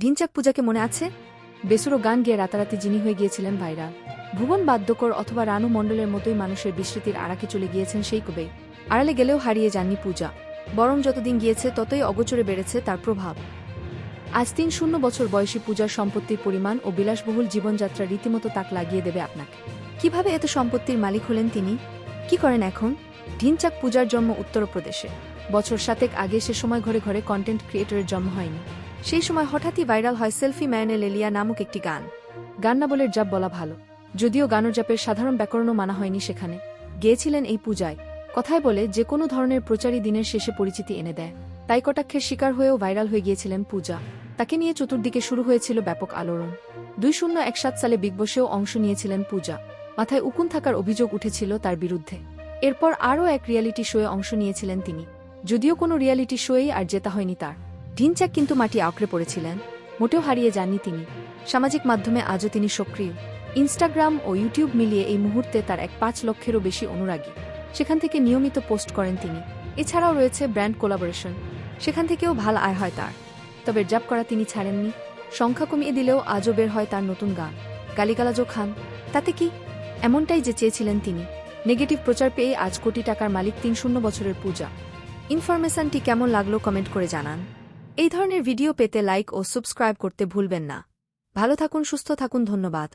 ঢিনচাক পূজাকে মনে আছে? বেসুরো গান গেয়ে রাতারাতি যিনি হয়ে গিয়েছিলেন ভাইরা। ভুবন বাদ্যকর অথবা রানু মণ্ডলের মতোই মানুষের বিস্মৃতির আড়াকে চলে গিয়েছেন সেই কবে। আড়ালে গেলেও হারিয়ে যাননি পূজা। বরং যতদিন গিয়েছে, ততই অগোচরে বেড়েছে তার প্রভাব। আজ তিন শূন্য বছর বয়সী পূজার সম্পত্তির পরিমাণ ও বিলাসবহুল জীবনযাত্রা রীতিমতো তাক লাগিয়ে দেবে আপনাকে। কীভাবে এত সম্পত্তির মালিক হলেন তিনি? কি করেন এখন? ঢিনচাক পূজার জন্ম উত্তরপ্রদেশে। বছর সাতেক আগে সে সময় ঘরে ঘরে কন্টেন্ট ক্রিয়েটরের জন্ম হয়নি। সেই সময় হঠাৎই ভাইরাল হয় সেলফি ম্যানে লেলিয়া নামক একটি গান। গান না বলে জাপ বলা ভালো। যদিও গানরজাপের সাধারণ ব্যাকরণও মানা হয়নি সেখানে। গেয়েছিলেন এই পূজায়। কথায় বলে, যে কোনো ধরনের প্রচারী দিনের শেষে পরিচিতি এনে দেয়। তাই কটাক্ষের শিকার হয়েও ভাইরাল হয়ে গিয়েছিলেন পূজা। তাকে নিয়ে চতুর্দিকে শুরু হয়েছিল ব্যাপক আলোড়ন। দুই শূন্য এক সাত সালে বিগ বসেও অংশ নিয়েছিলেন পূজা। মাথায় উকুন থাকার অভিযোগ উঠেছিল তার বিরুদ্ধে। এরপর আরও এক রিয়ালিটি শোয়ে অংশ নিয়েছিলেন তিনি। যদিও কোনো রিয়ালিটি শোয়েই আর জেতা হয়নি তার। ঢিনচাক কিন্তু মাটি আঁকড়ে পড়েছিলেন। মোটেও হারিয়ে যাননি তিনি। সামাজিক মাধ্যমে আজও তিনি সক্রিয়। ইনস্টাগ্রাম ও ইউটিউব মিলিয়ে এই মুহূর্তে তার এক পাঁচ লক্ষেরও বেশি অনুরাগী। সেখান থেকে নিয়মিত পোস্ট করেন তিনি। এছাড়াও রয়েছে ব্র্যান্ড কোলাবোরেশন। সেখান থেকেও ভালো আয় হয় তার। তবে জাপ করা তিনি ছাড়েননি। সংখ্যা কমিয়ে দিলেও আজও বের হয় তার নতুন গান। গালিগালাজও খান। তাতে কি? এমনটাই যে চেয়েছিলেন তিনি। নেগেটিভ প্রচার পেয়ে আজ কোটি টাকার মালিক তিন শূন্য বছরের পূজা। ইনফরমেশনটি কেমন লাগল কমেন্ট করে জানান। এই ধরনের ভিডিও পেতে লাইক ও সাবস্ক্রাইব করতে ভুলবেন না। ভালো থাকুন, সুস্থ থাকুন, ধন্যবাদ।